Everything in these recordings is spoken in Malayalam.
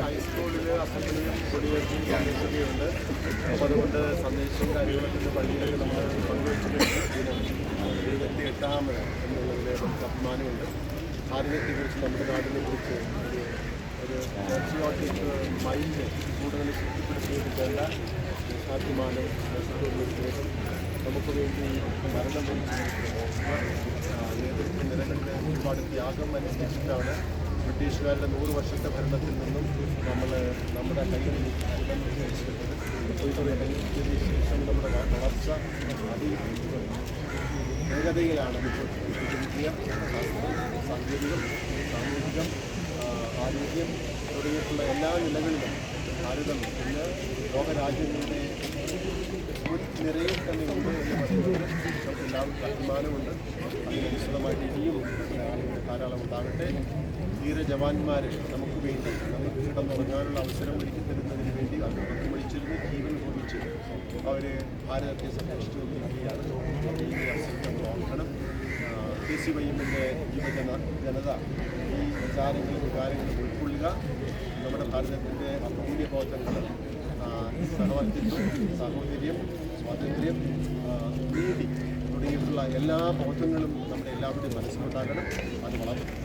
ഹൈസ്കൂളിൽ അസംബ്ലിയും കൊടിയേറ്റും സന്ദേശമൊക്കെയുണ്ട് അപ്പോൾ അതുകൊണ്ട് സന്ദേശവും കാര്യങ്ങളൊക്കെ പള്ളിയിലൊക്കെ നമ്മൾ പങ്കുവച്ചിട്ടുണ്ട് ഇരുപത്തി എട്ടാമത് എന്നുള്ളതിൽ നമുക്ക് നമ്മുടെ നാടിനെ ഒരു പാട്രിയോട്ടിക് മൈൻഡ് കൂടുതൽ ശക്തിപ്പെടുത്തിയെടുക്കേണ്ട ബ്രിട്ടീഷുകാരുടെ നൂറ് വർഷത്തെ ഭരണത്തിൽ നിന്നും നമ്മൾ നമ്മുടെ കയ്യിൽ നമ്മുടെ വളർച്ച വേഗതയിലാണ് വിദ്യ സാങ്കേതികം സാമൂഹികം ആരോഗ്യം തുടങ്ങിയിട്ടുള്ള എല്ലാ നിലകളിലും ഭാരതം ഇന്ന് ലോകരാജ്യങ്ങളുടെ ഒരു നിരയിൽ തന്നെ ഉണ്ട് എന്ന് പറയുന്നത് നമുക്ക് എല്ലാവർക്കും അഭിമാനമുണ്ട്. അതിനനുസൃതമായിട്ട് ഇനിയും ധാരാളം ഉണ്ടാകട്ടെ. ധീര ജവാന്മാർ നമുക്ക് വേണ്ടി നമുക്ക് കിടന്നുറങ്ങാനുള്ള അവസരം ഒരുക്കി തരുന്നതിന് വേണ്ടി അവർ വിളിച്ചിരുന്ന് ജീവൻ ഹോമിച്ച് അവർ ഭാരതത്തെ സംരക്ഷിച്ചു കൊണ്ടിരിക്കുകയാണ്. കെ സി വൈഎമ്മിന്റെ യുവജന ജനത ഈ വിചാരങ്ങളും വികാരങ്ങളും ഉൾക്കൊള്ളുക. നമ്മുടെ ഭാരതത്തിന്റെ മൂല്യബോധങ്ങൾ സഹവർത്തിത്വം സാഹോദര്യം എല്ലാ ബോധങ്ങളും നമ്മുടെ എല്ലാവരുടെയും മനസ്സിലുണ്ടാകണം. അത് വളർത്തും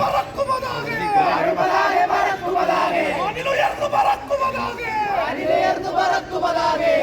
പറക്കുമതാകെ പറക്കുമതാകെ പറക്കുമതാകെ